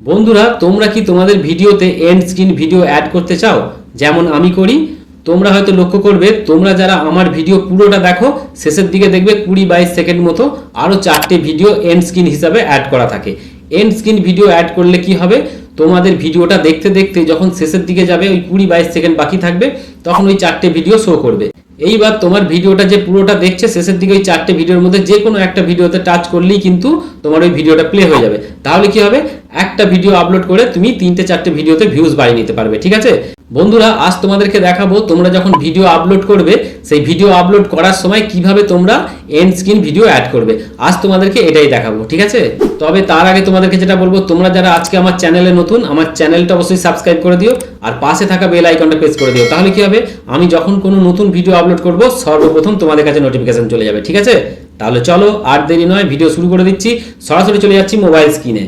বন্ধুরা, তোমরা কি তোমাদের ভিডিওতে এন্ড স্ক্রিন ভিডিও অ্যাড করতে চাও? যেমন আমি করি, তোমরা হয়তো লক্ষ্য করবে, তোমরা যারা আমার ভিডিও পুরোটা দেখো, শেষের দিকে দেখবে কুড়ি বাইশ সেকেন্ড মতো আরও চারটে ভিডিও এন্ড স্ক্রিন হিসাবে অ্যাড করা থাকে। এন্ড স্ক্রিন ভিডিও অ্যাড করলে কি হবে? তোমাদের ভিডিওটা দেখতে দেখতে যখন শেষের দিকে যাবে, ওই কুড়ি বাইশ সেকেন্ড বাকি থাকবে, তখন ওই চারটে ভিডিও শো করবে। এইবার তোমার ভিডিওটা যে পুরোটা দেখছে, শেষের দিকে ওই চারটে ভিডিওর মধ্যে যে কোনো একটা ভিডিওতে টাচ করলেই কিন্তু তোমার ওই ভিডিওটা প্লে হয়ে যাবে। তাহলে কি হবে? একটা ভিডিও আপলোড করে তুমি তিনটে, চারটে ভিডিওতে ভিউজ বাড়িয়ে নিতে পারবে, ঠিক আছে? বন্ধুরা, আজ তোমাদেরকে দেখাবো তোমরা যখন ভিডিও আপলোড করবে, সেই ভিডিও আপলোড করার সময় কীভাবে তোমরা এন্ড স্ক্রিন ভিডিও অ্যাড করবে। আজ তোমাদেরকে এটাই দেখাবো, ঠিক আছে? তবে তার আগে তোমাদেরকে যেটা বলব, তোমরা যারা আজকে আমার চ্যানেলে নতুন, আমার চ্যানেলটা অবশ্যই সাবস্ক্রাইব করে দিও আর পাশে থাকা বেল আইকনটা প্রেস করে দিও। তাহলে কি হবে? আমি যখন কোনো নতুন ভিডিও আপলোড করব, সর্বপ্রথম তোমাদের কাছে নোটিফিকেশন চলে যাবে, ঠিক আছে? তাহলে চলো, আর দেরি নয় ভিডিও শুরু করে দিচ্ছি। সরাসরি চলে যাচ্ছি মোবাইল স্ক্রিনে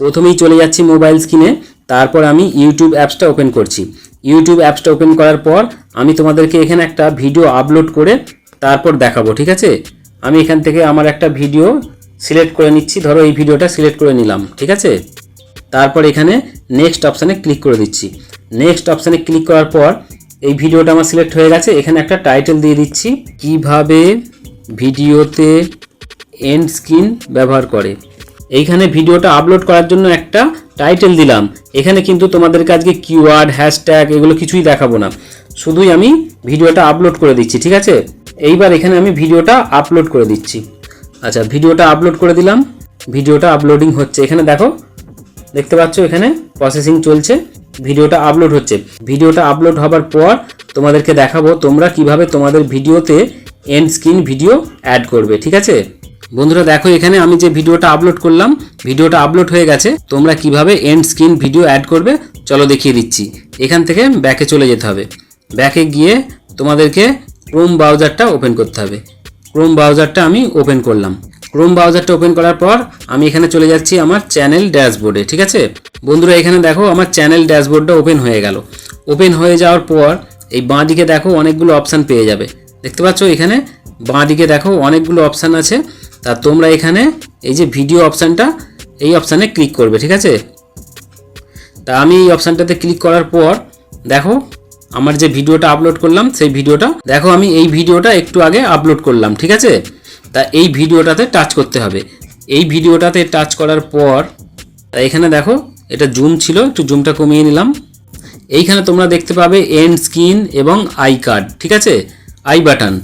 প্রথমেই চলে যাচ্ছি মোবাইল স্ক্রিনে তারপর আমি ইউটিউব অ্যাপসটা ওপেন করছি। ইউটিউব অ্যাপসটা ওপেন করার পর আমি তোমাদেরকে এখানে একটা ভিডিও আপলোড করে তারপর দেখাবো, ঠিক আছে? আমি এখান থেকে আমার একটা ভিডিও সিলেক্ট করে নিচ্ছি, ধরো এই ভিডিওটা সিলেক্ট করে নিলাম, ঠিক আছে? তারপর এখানে নেক্সট অপশানে ক্লিক করে দিচ্ছি। নেক্সট অপশানে ক্লিক করার পর এই ভিডিওটা আমার সিলেক্ট হয়ে গেছে, এখানে একটা টাইটেল দিয়ে দিচ্ছি, কীভাবে ভিডিওতে এন্ড স্ক্রিন ব্যবহার করে। এইখানে ভিডিওটা আপলোড করার জন্য একটা টাইটেল দিলাম। এখানে কিন্তু তোমাদেরকে আজকে কিওয়ার্ড হ্যাশট্যাগ এগুলো কিছুই দেখাবো না। শুধুই আমি ভিডিওটা আপলোড করে দিচ্ছি, ঠিক আছে? এইবার এখানে আমি ভিডিওটা আপলোড করে দিচ্ছি। আচ্ছা ভিডিওটা আপলোড করে দিলাম। ভিডিওটা আপলোডিং হচ্ছে। এখানে দেখো, দেখতে পাচ্ছ এখানে প্রসেসিং চলছে, ভিডিওটা আপলোড হচ্ছে। ভিডিওটা আপলোড হবার পর তোমাদেরকে দেখাবো তোমরা কীভাবে তোমাদের ভিডিওতে এন্ড স্ক্রিন ভিডিও অ্যাড করবে, ঠিক আছে? বন্ধুরা দেখো এখানে আমি যে ভিডিওটা আপলোড করলাম, ভিডিওটা আপলোড হয়ে গেছে, তোমরা কীভাবে এন্ড স্ক্রিন ভিডিও অ্যাড করবে, চলো দেখিয়ে দিচ্ছি। এখান থেকে ব্যাকে চলে যেতে হবে। ব্যাকে গিয়ে তোমাদেরকে ক্রোম ব্রাউজারটা ওপেন করতে হবে। ক্রোম ব্রাউজারটা আমি ওপেন করলাম। ক্রোম ব্রাউজারটা ওপেন করার পর আমি এখানে চলে যাচ্ছি আমার চ্যানেল ড্যাশবোর্ডে ঠিক আছে? বন্ধুরা এখানে দেখো আমার চ্যানেল ড্যাশবোর্ডটা ওপেন হয়ে গেল। ওপেন হয়ে যাওয়ার পর এই বাঁ দিকে দেখো অনেকগুলো অপশান পেয়ে যাবে। দেখতে পাচ্ছ এখানে বাঁ দিকে দেখো অনেকগুলো অপশান আছে। তা তোমরা এখানে এই যে ভিডিও অপশানটা এই অপশানে ক্লিক করবে, ঠিক আছে? তা আমি এই অপশানটাতে ক্লিক করার পর, দেখো, আমার যে ভিডিওটা আপলোড করলাম, সেই ভিডিওটা দেখো আমি এই ভিডিওটা একটু আগে আপলোড করলাম, ঠিক আছে? তা এই ভিডিওটাতে টাচ করতে হবে। এই ভিডিওটাতে টাচ করার পর এখানে দেখো, এটা জুম ছিল, একটু জুমটা কমিয়ে নিলাম। এইখানে তোমরা দেখতে পাবে এন্ড স্ক্রিন এবং আই কার্ড ঠিক আছে? আই বাটন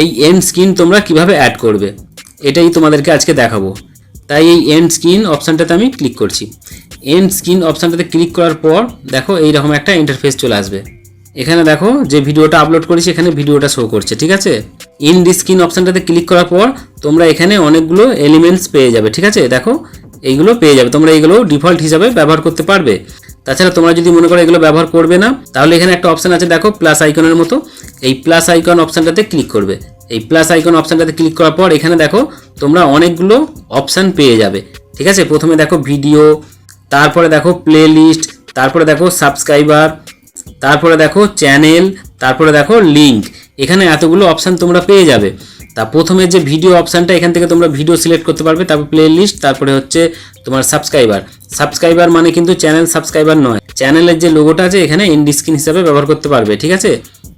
এই এন্ড স্ক্রিন তোমরা কীভাবে অ্যাড করবে? এটাই তোমাদেরকে আজকে দেখাবো। তাই এই এন্ড স্ক্রিন অপশানটাতে আমি ক্লিক করছি। এন্ড স্ক্রিন অপশানটাতে ক্লিক করার পর দেখো এইরকম একটা ইন্টারফেস চলে আসবে। এখানে দেখো যে ভিডিওটা আপলোড করেছি, এখানে ভিডিওটা শো করছে, ঠিক আছে? ইন দি স্ক্রিন অপশানটাতে ক্লিক করার পর তোমরা এখানে অনেকগুলো এলিমেন্টস পেয়ে যাবে, ঠিক আছে? দেখো, এইগুলো পেয়ে যাবে। তোমরা এইগুলো ডিফল্ট হিসাবে ব্যবহার করতে পারবে। তাছাড়া তোমরা যদি মনে করো এগুলো ব্যবহার করবে না, তাহলে এখানে একটা অপশান আছে, দেখো প্লাস আইকনের মতো। এই প্লাস আইকন অপশানটাতে ক্লিক করবে। এই প্লাস আইকন অপশানটাতে ক্লিক করার পর এখানে দেখো তোমরা অনেকগুলো অপশান পেয়ে যাবে। ঠিক আছে? প্রথমে দেখো ভিডিও তারপরে দেখো প্লে লিস্ট তারপরে দেখো সাবস্ক্রাইবার তারপরে দেখো চ্যানেল তারপরে দেখো লিঙ্ক এখানে এতগুলো অপশান তোমরা পেয়ে যাবে। তা প্রথমে যে ভিডিও অপশানটা এখান থেকে তোমরা ভিডিও সিলেক্ট করতে পারবে, তারপর প্লে লিস্ট তারপরে হচ্ছে তোমার সাবস্ক্রাইবার সাবস্ক্রাইবার মানে কিন্তু চ্যানেল সাবস্ক্রাইবার নয়। চ্যানেলের যে লোগোটা আছে, এখানে ইন্ডি স্ক্রিন হিসাবে ব্যবহার করতে পারবে, ঠিক আছে?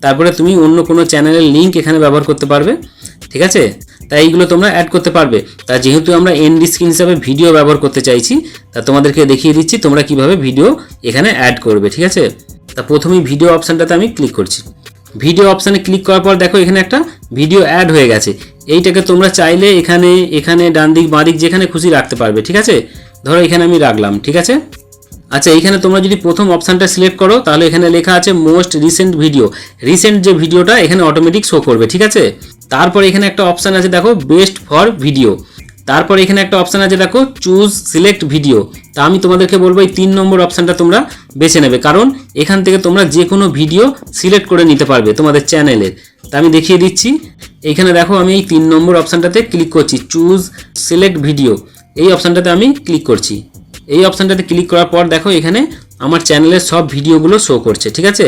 তারপরে তুমি অন্য কোনো চ্যানেলের লিঙ্ক এখানে ব্যবহার করতে পারবে, ঠিক আছে? তাই এইগুলো তোমরা অ্যাড করতে পারবে। তা যেহেতু আমরা এনডি স্ক্রিন হিসাবে ভিডিও ব্যবহার করতে চাইছি, তা তোমাদেরকে দেখিয়ে দিচ্ছি তোমরা কীভাবে ভিডিও এখানে অ্যাড করবে, ঠিক আছে? তা প্রথমেই ভিডিও অপশানটাতে আমি ক্লিক করছি। ভিডিও অপশানে ক্লিক করার পর দেখো এখানে একটা ভিডিও অ্যাড হয়ে গেছে। এইটাকে তোমরা চাইলে এখানে এখানে ডান দিক, বাঁ দিক যেখানে খুশি রাখতে পারবে, ঠিক আছে? ধরো এখানে আমি রাখলাম, ঠিক আছে? আচ্ছা এখানে তোমরা যদি প্রথম অপশানটা সিলেক্ট করো, তাহলে এখানে লেখা আছে মোস্ট রিসেন্ট ভিডিও রিসেন্ট যে ভিডিওটা এখানে অটোমেটিক শো করবে, ঠিক আছে? তারপর এখানে একটা অপশান আছে, দেখো বেস্ট ফর ভিডিও তারপর এখানে একটা অপশান আছে, দেখো চুজ সিলেক্ট ভিডিও তা আমি তোমাদেরকে বলব, এই তিন নম্বর অপশানটা তোমরা বেছে নেবে। কারণ এখান থেকে তোমরা যে কোনো ভিডিও সিলেক্ট করে নিতে পারবে তোমাদের চ্যানেলের তা আমি দেখিয়ে দিচ্ছি। এখানে দেখো, আমি এই তিন নম্বর অপশানটাতে ক্লিক করছি চুজ সিলেক্ট ভিডিও এই অপশানটাতে আমি ক্লিক করছি। এই অপশানটাতে ক্লিক করার পর দেখো, এখানে আমার চ্যানেলের সব ভিডিওগুলো শো করছে, ঠিক আছে?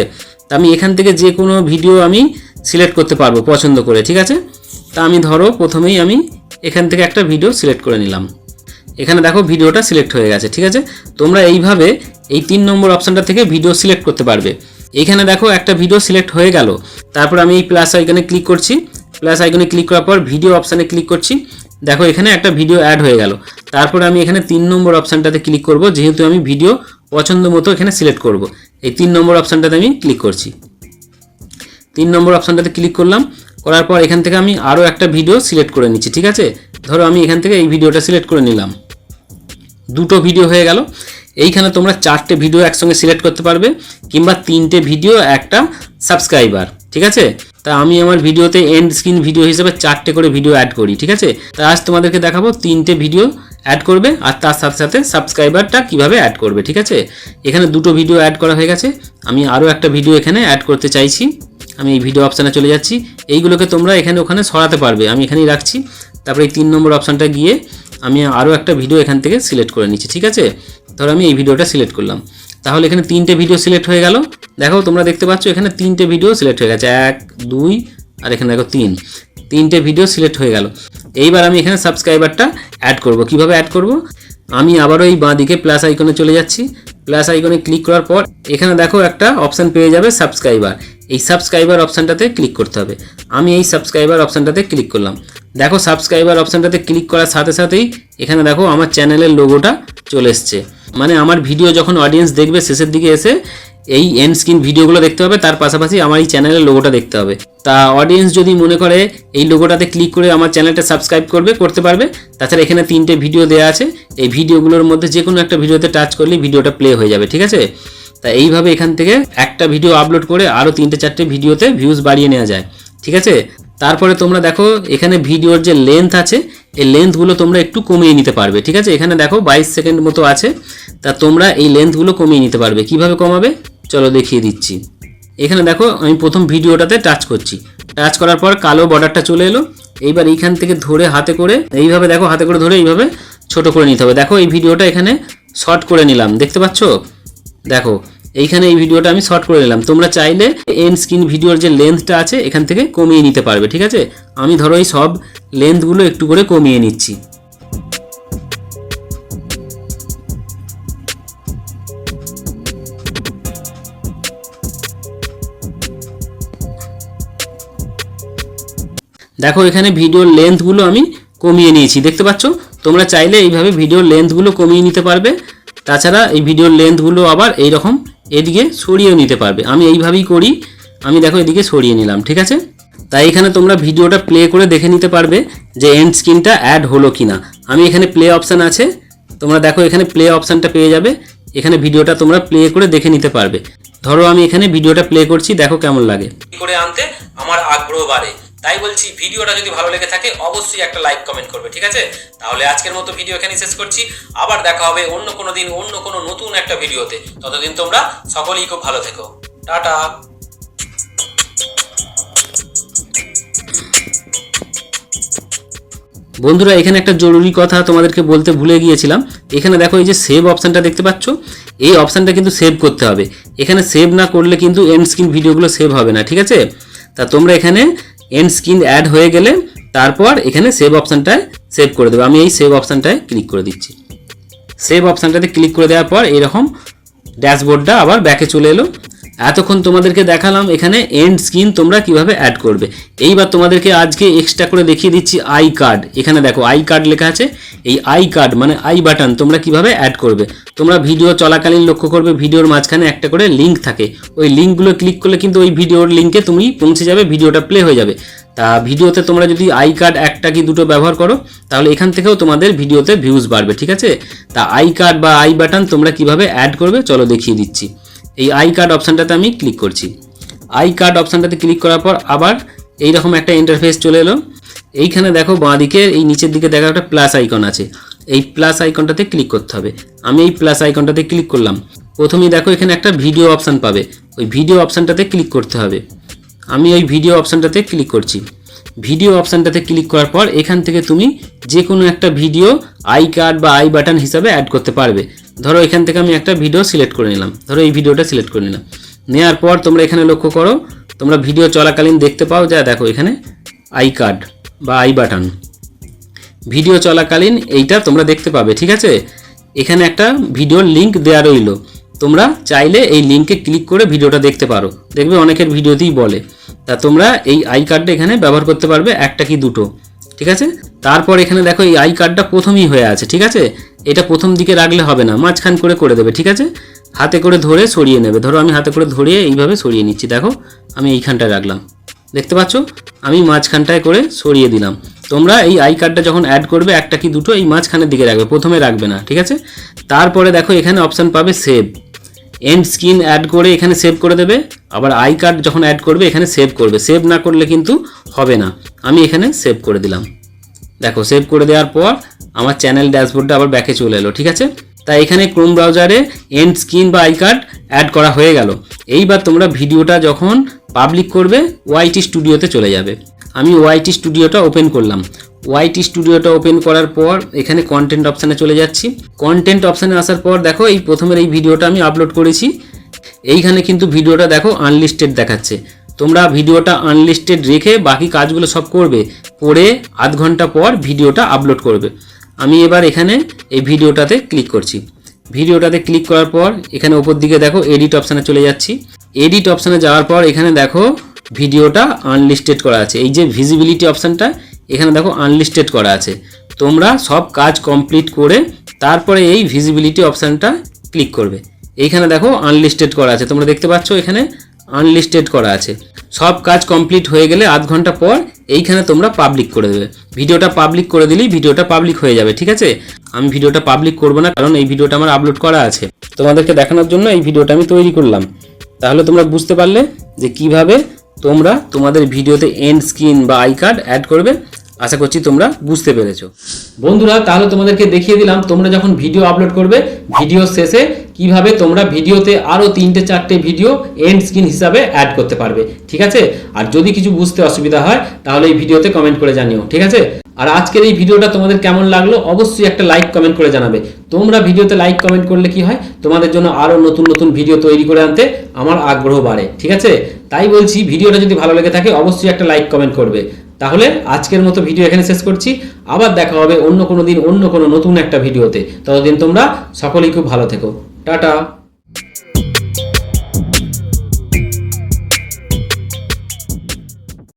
তা আমি এখান থেকে যে কোনো ভিডিও আমি সিলেক্ট করতে পারব পছন্দ করে, ঠিক আছে? তা আমি ধরো, প্রথমেই আমি এখান থেকে একটা ভিডিও সিলেক্ট করে নিলাম। এখানে দেখো ভিডিওটা সিলেক্ট হয়ে গেছে, ঠিক আছে? তোমরা এইভাবে এই তিন নম্বর অপশানটা থেকে ভিডিও সিলেক্ট করতে পারবে। এইখানে দেখো একটা ভিডিও সিলেক্ট হয়ে গেল। তারপর আমি এই প্লাস আইকনে ক্লিক করছি। প্লাস আইকনে ক্লিক করার পর ভিডিও অপশানে ক্লিক করছি। দেখো এখানে একটা ভিডিও অ্যাড হয়ে গেল। তারপর আমি এখানে তিন নম্বর অপশানটাতে ক্লিক করব, যেহেতু আমি ভিডিও পছন্দ মতো এখানে সিলেক্ট করব। এই তিন নম্বর অপশানটাতে আমি ক্লিক করছি। তিন নম্বর অপশানটাতে ক্লিক করলাম। করার পর এখান থেকে আমি আরও একটা ভিডিও সিলেক্ট করে নিচ্ছি, ঠিক আছে? ধরো আমি এখান থেকে এই ভিডিওটা সিলেক্ট করে নিলাম। দুটো ভিডিও হয়ে গেল। এইখানে তোমরা চারটে ভিডিও একসঙ্গে সিলেক্ট করতে পারবে, কিংবা তিনটে ভিডিও একটা সাবস্ক্রাইবার ঠিক আছে? তা আমি আমার ভিডিওতে এন্ড স্ক্রিন ভিডিও হিসেবে চারটে করে ভিডিও অ্যাড করি, ঠিক আছে? তা আজ তোমাদেরকে দেখাবো তিনটে ভিডিও অ্যাড করবে, আর তার সাথে সাথে সাবস্ক্রাইবারটা কীভাবে অ্যাড করবে, ঠিক আছে? এখানে দুটো ভিডিও অ্যাড করা হয়ে গেছে। আমি আরও একটা ভিডিও এখানে অ্যাড করতে চাইছি। আমি এই ভিডিও অপশানে চলে যাচ্ছি। এইগুলোকে তোমরা এখানে ওখানে সরাতে পারবে। আমি এখানেই রাখছি। তারপরে এই তিন নম্বর অপশানটা গিয়ে আমি আরও একটা ভিডিও এখান থেকে সিলেক্ট করে নিচ্ছি, ঠিক আছে? ধরো আমি এই ভিডিওটা সিলেক্ট করলাম। তাহলে এখানে তিনটে ভিডিও সিলেক্ট হয়ে গেল। দেখো, তোমরা দেখতে পাচ্ছ এখানে তিনটে ভিডিও সিলেক্ট হয়ে গেছে। এক, দুই, আর এখানে দেখো তিন। তিনটে ভিডিও সিলেক্ট হয়ে গেল। এইবার আমি এখানে সাবস্ক্রাইবারটা অ্যাড করব। কীভাবে অ্যাড করব? আমি আবারও এই বাঁ দিকে প্লাস আইকনে চলে যাচ্ছি। প্লাস আইকনে ক্লিক করার পর এখানে দেখো একটা অপশান পেয়ে যাবে সাবস্ক্রাইবার এই সাবস্ক্রাইবার অপশানটাতে ক্লিক করতে হবে। আমি এই সাবস্ক্রাইবার অপশানটাতে ক্লিক করলাম। দেখো সাবস্ক্রাইবার অপশানটাতে ক্লিক করার সাথে সাথেই এখানে দেখো আমার চ্যানেলের লোগোটা চলে এসছে। মানে আমার ভিডিও যখন অডিয়েন্স দেখবে, শেষের দিকে এসে এই এন্ড স্ক্রিন ভিডিওগুলো দেখতে হবে তার পাশাপাশি আমার এই চ্যানেলের লোগোটা দেখতে হবে। তা অডিয়েন্স যদি মনে করে এই লোগোটাতে ক্লিক করে আমার চ্যানেলটা সাবস্ক্রাইব করবে, করতে পারবে। তাছাড়া এখানে তিনটে ভিডিও দেওয়া আছে। এই ভিডিওগুলোর মধ্যে যে কোনো একটা ভিডিওতে টাচ করলে ভিডিওটা প্লে হয়ে যাবে, ঠিক আছে? তা এইভাবে এখান থেকে একটা ভিডিও আপলোড করে আরও তিনটে চারটে ভিডিওতে ভিউজ বাড়িয়ে নেওয়া যায়, ঠিক আছে? তারপরে তোমরা দেখো, এখানে ভিডিওর যে লেন্থ আছে, এই লেন্থগুলো তোমরা একটু কমিয়ে নিতে পারবে, ঠিক আছে? এখানে দেখো, বাইশ সেকেন্ড মতো আছে, তা তোমরা এই লেন্থগুলো কমিয়ে নিতে পারবে। কীভাবে কমাবে? চলো দেখিয়ে দিচ্ছি। এখানে দেখো, আমি প্রথম ভিডিওটাতে টাচ করছি। টাচ করার পর কালো বর্ডারটা চলে এলো। এইবার এইখান থেকে ধরে হাতে করে, এইভাবে দেখো, হাতে করে ধরে এইভাবে ছোট করে নিতে হবে। দেখো, এই ভিডিওটা এখানে শর্ট করে নিলাম। দেখতে পাচ্ছ? দেখো, এইখানে এই ভিডিওটা আমি শর্ট করে নিলাম। তোমরা চাইলে এন্ড স্ক্রিন ভিডিওর যে লেন্থটা আছে, এখান থেকে কমিয়ে নিতে পারবে, ঠিক আছে? আমি ধরো এই সব লেন্থগুলো একটু করে কমিয়ে নিচ্ছি। দেখো, এখানে ভিডিওর লেন্থগুলো আমি কমিয়ে নিয়েছি, দেখতে পাচ্ছ? তোমরা চাইলে এইভাবে ভিডিওর লেন্থগুলো কমিয়ে নিতে পারবে। তাছাড়া এই ভিডিওর লেন্থগুলো আবার এই রকম এদিকে সরিয়েও নিতে পারবে। আমি এইভাবেই করি, আমি দেখো এদিকে সরিয়ে নিলাম, ঠিক আছে? তাই এখানে তোমরা ভিডিওটা প্লে করে দেখে নিতে পারবে যে এন্ড স্ক্রিনটা অ্যাড হলো কি না আমি এখানে প্লে অপশান আছে, তোমরা দেখো এখানে প্লে অপশানটা পেয়ে যাবে, এখানে ভিডিওটা তোমরা প্লে করে দেখে নিতে পারবে। ধরো আমি এখানে ভিডিওটা প্লে করছি, দেখো কেমন লাগে। করে আনতে? আমার আগ্রহ বাড়ে। তাই বলছি, ভিডিওটা যদি ভালো লেগে থাকে, অবশ্যই একটা লাইক কমেন্ট করবে, ঠিক আছে? তাহলে আজকের মতো ভিডিও এখানে শেষ করছি। আবার দেখা হবে অন্য কোনো দিন, অন্য কোনো নতুন একটা ভিডিওতে। ততদিন তোমরা সকলেই খুব ভালো থেকো। টাটা! বন্ধুরা, এখানে একটা জরুরি কথা তোমাদেরকে বলতে ভুলে গিয়েছিলাম। এখানে দেখো, এই যে সেভ অপশানটা দেখতে পাচ্ছ? এই অপশানটা কিন্তু সেভ করতে হবে। এখানে সেভ না করলে কিন্তু এন্ড স্ক্রিন ভিডিওগুলো সেভ হবে না, ঠিক আছে? তা তোমরা এখানে এন্ড স্ক্রিন অ্যাড হয়ে গেলে তারপর এখানে সেভ অপশানটায় সেভ করে দেবো। আমি এই সেভ অপশানটায় ক্লিক করে দিচ্ছি। সেভ অপশানটাতে ক্লিক করে দেওয়ার পর এরকম ড্যাশবোর্ডটা আবার ব্যাকে চলে এলো। এতক্ষণ তোমাদেরকে দেখালাম, এখানে এন্ড স্ক্রিন তোমরা কীভাবে অ্যাড করবে। এইবার তোমাদেরকে আজকে এক্সট্রা করে দেখিয়ে দিচ্ছি আই কার্ড এখানে দেখো আই কার্ড লেখা আছে। এই আই কার্ড মানে আই বাটন তোমরা কীভাবে অ্যাড করবে। তোমরা ভিডিও চলাকালীন লক্ষ্য করবে ভিডিওর মাঝখানে একটা করে লিঙ্ক থাকে। ওই লিঙ্কগুলো ক্লিক করলে কিন্তু ওই ভিডিওর লিঙ্কে তুমি পৌঁছে যাবে ভিডিওটা প্লে হয়ে যাবে। তা ভিডিওতে তোমরা যদি আই কার্ড একটা কি দুটো ব্যবহার করো, তাহলে এখান থেকেও তোমাদের ভিডিওতে ভিউজ বাড়বে, ঠিক আছে? তা আই কার্ড বা আই বাটন তোমরা কীভাবে অ্যাড করবে, চলো দেখিয়ে দিচ্ছি। এই আই কার্ড অপশানটাতে আমি ক্লিক করছি। আই কার্ড অপশানটাতে ক্লিক করার পর আবার এইরকম একটা ইন্টারফেস চলে এলো। এইখানে দেখো বাঁ দিকে এই নিচের দিকে দেখা একটা প্লাস আইকন আছে। এই প্লাস আইকনটাতে ক্লিক করতে হবে। আমি এই প্লাস আইকনটাতে ক্লিক করলাম। প্রথমেই দেখো এখানে একটা ভিডিও অপশান পাবে। ওই ভিডিও অপশানটাতে ক্লিক করতে হবে। আমি ওই ভিডিও অপশানটাতে ক্লিক করছি। ভিডিও অপশানটাতে ক্লিক করার পর এখান থেকে তুমি যে কোনো একটা ভিডিও আই কার্ড বা আই বাটন হিসাবে অ্যাড করতে পারবে। ধরো এখান থেকে আমি একটা ভিডিও সিলেক্ট করে নিলাম। ধরো এই ভিডিওটা সিলেক্ট করে নিলাম। নেওয়ার পর তোমরা এখানে লক্ষ্য করো, তোমরা ভিডিও চলাকালীন দেখতে পাও যা, দেখো এখানে আই কার্ড বা আই বাটন ভিডিও চলাকালীন এইটা তোমরা দেখতে পাবে, ঠিক আছে? এখানে একটা ভিডিওর লিঙ্ক দেওয়া রইল। তোমরা চাইলে এই লিঙ্কে ক্লিক করে ভিডিওটা দেখতে পারো। দেখবে অনেকের ভিডিওতেই বলে। তা তোমরা এই আই কার্ডটা এখানে ব্যবহার করতে পারবে, একটা কি দুটো, ঠিক আছে? তারপর এখানে দেখো এই আই কার্ডটা প্রথমেই হয়ে আছে, ঠিক আছে? এটা প্রথম দিকে রাখলে হবে না, মাঝখান করে করে দেবে, ঠিক আছে? হাতে করে ধরে সরিয়ে নেবে। ধরো আমি হাতে করে ধরিয়ে এইভাবে সরিয়ে নিচ্ছি, দেখো, আমি এইখানটায় রাখলাম। দেখতে পাচ্ছ? আমি মাঝখানটায় করে সরিয়ে দিলাম। তোমরা এই আই কার্ডটা যখন অ্যাড করবে, একটা কি দুটো এই মাঝখানের দিকে রাখবে, প্রথমে রাখবে না, ঠিক আছে? তারপরে দেখো, এখানে অপশান পাবে সেভ এন্ড স্ক্রিন অ্যাড করে এখানে সেভ করে দেবে। আবার আই কার্ড যখন অ্যাড করবে, এখানে সেভ করবে। সেভ না করলে কিন্তু হবে না। আমি এখানে সেভ করে দিলাম। দেখো সেভ করে দেওয়ার পর আমার চ্যানেল ড্যাশবোর্ডটা আবার ব্যাকে চলে এলো, ঠিক আছে? তাই এখানে ক্রোম ব্রাউজারে এন্ড স্ক্রিন বা আই কার্ড অ্যাড করা হয়ে গেল। এইবার তোমরা ভিডিওটা যখন পাবলিক করবে ওয়াইটি স্টুডিওতে চলে যাবে। আমি ওয়াইটি স্টুডিওটা ওপেন করলাম। ওয়াইটি স্টুডিওটা ওপেন করার পর এখানে কন্টেন্ট অপশানে চলে যাচ্ছি। কন্টেন্ট অপশানে আসার পর দেখো, এই প্রথমের এই ভিডিওটা আমি আপলোড করেছি। এইখানে কিন্তু ভিডিওটা দেখো আনলিস্টেড দেখাচ্ছে। তোমরা ভিডিওটা আনলিস্টেড রেখে বাকি কাজগুলো সব করবে করে আধ ঘণ্টা পর ভিডিওটা আপলোড করবে। আমি এবার এখানে এই ভিডিওটাতে ক্লিক করছি। ভিডিওটাতে ক্লিক করার পর এখানে ওপর দিকে দেখো এডিট অপশানে চলে যাচ্ছি। এডিট অপশানে যাওয়ার পর এখানে দেখো ভিডিওটা আনলিস্টেড করা আছে। এই যে ভিজিবিলিটি অপশানটা এখানে দেখো আনলিস্টেড করা আছে। তোমরা সব কাজ কমপ্লিট করে তারপরে এই ভিজিবিলিটি অপশানটা ক্লিক করবে। এইখানে দেখো আনলিস্টেড করা আছে। তোমরা দেখতে পাচ্ছ এখানে আনলিস্টেড করা আছে। সব কাজ কমপ্লিট হয়ে গেলে আধ ঘণ্টা পর এইখানে তোমরা পাবলিক করে দেবে। ভিডিওটা পাবলিক করে দিলেই ভিডিওটা পাবলিক হয়ে যাবে, ঠিক আছে? আমি ভিডিওটা পাবলিক করব না, কারণ এই ভিডিওটা আমার আপলোড করা আছে। তোমাদেরকে দেখানোর জন্য এই ভিডিওটা আমি তৈরি করলাম। তাহলে তোমরা বুঝতে পারলে যে কীভাবে তোমরা তোমাদের ভিডিওতে এন্ড স্ক্রিন বা আই কার্ড অ্যাড করবে। আশা করছি তোমরা বুঝতে পেরেছ। বন্ধুরা, তাহলে তোমাদেরকে দেখিয়ে দিলাম, তোমরা যখন ভিডিও আপলোড করবে ভিডিও শেষে কীভাবে তোমরা ভিডিওতে আরও তিনটে, চারটে ভিডিও এন্ড স্ক্রিন হিসাবে অ্যাড করতে পারবে, ঠিক আছে? আর যদি কিছু বুঝতে অসুবিধা হয়, তাহলে এই ভিডিওতে কমেন্ট করে জানিও, ঠিক আছে? আর আজকের এই ভিডিওটা তোমাদের কেমন লাগল, অবশ্যই একটা লাইক কমেন্ট করে জানাবে। তোমরা ভিডিওতে লাইক কমেন্ট করলে কি হয়? তোমাদের জন্য আরও নতুন নতুন ভিডিও তৈরি করে আনতে আমার আগ্রহ বাড়ে, ঠিক আছে? তাই বলছি, ভিডিওটা যদি ভালো লেগে থাকে, অবশ্যই একটা লাইক কমেন্ট করবে। তাহলে আজকের মতো ভিডিও এখানে শেষ করছি। আবার দেখা হবে অন্য কোনো দিন অন্য কোনো নতুন একটা ভিডিওতে ততদিন তোমরা সকলেই খুব ভালো থেকো। টাটা।